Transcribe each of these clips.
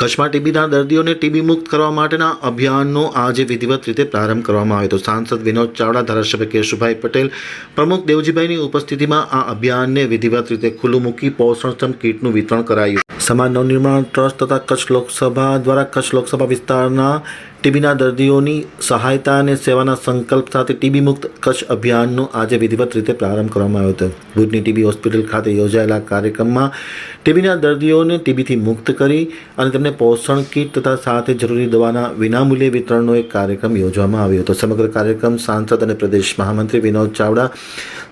કચ્છમાં ટીબીના દર્દીઓને ટીબી મુક્ત કરવા માટેના અભિયાનનો આજે વિધિવત રીતે પ્રારંભ કરવામાં આવ્યો હતો. સાંસદ વિનોદ ચાવડા, ધારાસભ્ય કેશુભાઈ પટેલ, પ્રમુખ દેવજીભાઈની ઉપસ્થિતિમાં આ અભિયાનને વિધિવત રીતે ખુલ્લું મૂકી પોષણક્ષમ કીટનું વિતરણ કરાયું. સમાજ નવનિર્માણ ટ્રસ્ટ તથા કચ્છ લોકસભા દ્વારા કચ્છ લોકસભા વિસ્તારના ટીબીના દર્દીઓની સહાયતા અને સેવાના સંકલ્પ સાથે ટીબી મુક્ત કચ્છ અભિયાનનો આજે વિધિવત રીતે પ્રારંભ કરવામાં આવ્યો હતો. ભુજની ટીબી હોસ્પિટલ ખાતે યોજાયેલા કાર્યક્રમમાં ટીબીના દર્દીઓને ટીબીથી મુક્ત કરી અને તેમને પોષણ કીટ તથા સાથે જરૂરી દવાના વિનામૂલ્યે વિતરણનો એક કાર્યક્રમ યોજવામાં આવ્યો હતો. સમગ્ર કાર્યક્રમ સાંસદ અને પ્રદેશ મહામંત્રી વિનોદ ચાવડા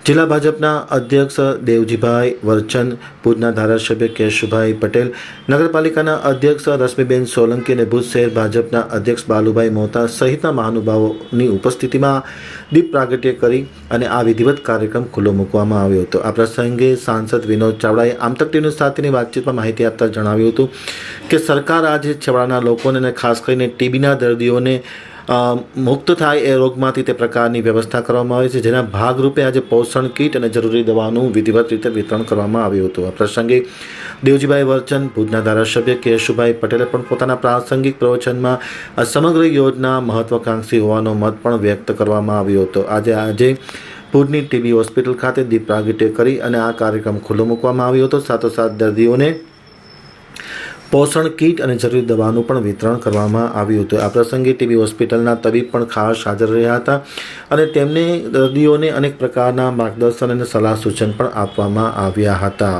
જિલ્લા ભાજપના અધ્યક્ષ દેવજીભાઈ વરચંદ, ભુજના ધારાસભ્ય કેશુભાઈ પટેલ, નગરપાલિકાના અધ્યક્ષ રશ્મિબેન સોલંકી અને ભુજ શહેર ભાજપના અધ્યક્ષ બાલુભાઈ મોતા સહિતના મહાનુભાવોની ઉપસ્થિતિમાં દીપ પ્રાગટ્ય કરી અને આ વિધિવત કાર્યક્રમ ખુલ્લો મૂકવામાં આવ્યો હતો. આ પ્રસંગે સાંસદ વિનોદ ચાવડાએ આમતક ટીવી સાથેની વાતચીતમાં માહિતી આપતા જણાવ્યું હતું કે સરકાર આજે છેવાડાના લોકોને ખાસ કરીને ટીબીના દર્દીઓને મુક્ત થાય એ રોગમાંથી તે પ્રકારની વ્યવસ્થા કરવામાં આવે છે. જેના ભાગરૂપે આજે પોષણ કીટ અને જરૂરી દવાનું વિધિવત રીતે વિતરણ કરવામાં આવ્યું હતું. આ પ્રસંગે દેવજીભાઈ વર્ચન, ભુજના ધારાસભ્ય કેશુભાઈ પટેલે પણ પોતાના પ્રાસંગિક પ્રવચનમાં આ સમગ્ર યોજના મહત્વાકાંક્ષી હોવાનો મત પણ વ્યક્ત કરવામાં આવ્યો હતો. આજે આજે ભુજની ટીબી હોસ્પિટલ ખાતે દીપ પ્રાગટ્ય કરી અને આ કાર્યક્રમ ખુલ્લો મૂકવામાં આવ્યો હતો. સાથોસાથ દર્દીઓને પોષણ કીટ અને જરૂરી દવાનું પણ વિતરણ કરવામાં આવ્યું હતું. આ પ્રસંગે ટીબી હોસ્પિટલના તબીબ પણ ખાસ હાજર રહ્યા હતા અને તેમને દર્દીઓને અનેક પ્રકારના માર્ગદર્શન અને સલાહ સૂચન પણ આપવામાં આવ્યા હતા.